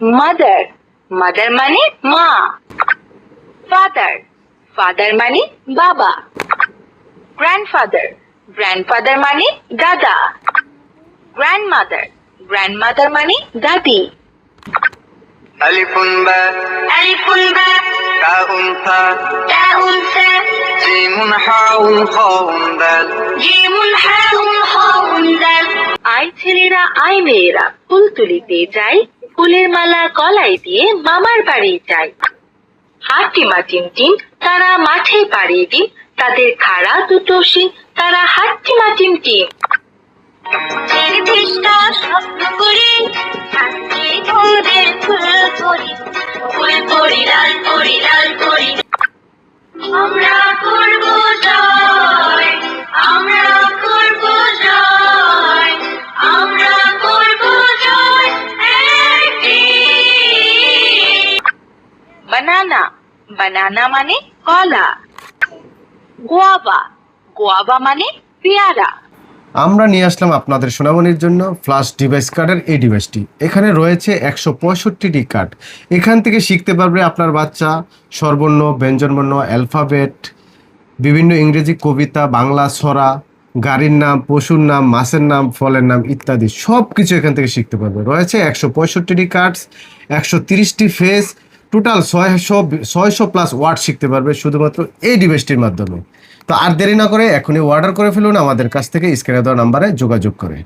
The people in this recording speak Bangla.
মাদার মাদার মানে মা ফাদার ফাদার মানে বাবা গ্র্যান্ডফাদার গ্র্যান্ডফাদার মানে দাদা গ্র্যান্ডমাদার গ্র্যান্ডমাদার মানে দাদি ألف باء আলিফুল বা تاء ثاء তাউন সা جيم حاء خاء دال জিমুন হাউন হাউন দাল আই ছেলেরা আই মেয়েরা ফুল তুলিতে যাই ফুলের মালা গলায় দিয়ে মামার বাড়ি যাই মাটিম টিম তারা মাঠে পাড়িয়ে দিন। তাদের খাড়া দুটো সিং তারা হাট্টিমা টিম টিম ফুল পরি লাল পরি লাল করি বানানা বানানা মানে কলা। গোয়াবা গোয়াবা মানে পেয়ারা। আমরা নিয়ে আসলাম আপনাদের সোনামণির জন্য ফ্লাশ ডিভাইস কার্ডের এই ডিভাইসটি এখানে রয়েছে একশো পঁয়ষট্টিটি কার্ড এখান থেকে শিখতে পারবে আপনার বাচ্চা, স্বরবর্ণ, ব্যঞ্জনবর্ণ অ্যালফাবেট বিভিন্ন ইংরেজি কবিতা, বাংলা ছড়া গাড়ির নাম, পশুর নাম, মাছের নাম, ফলের নাম ইত্যাদি। সব কিছু এখান থেকে শিখতে পারবে। রয়েছে একশো পঁয়ষট্টিটি কার্ডস একশো তিরিশটি ফেস টোটাল ছয়শো ছয়শো প্লাস ওয়ার্ড শিখতে পারবে শুধুমাত্র এই ডিভাইসটির মাধ্যমে। তো আর দেরি না করে এখনই অর্ডার করে ফেলুন, আমাদের কাছ থেকে স্ক্রিনে দেওয়া নাম্বারে যোগাযোগ করে।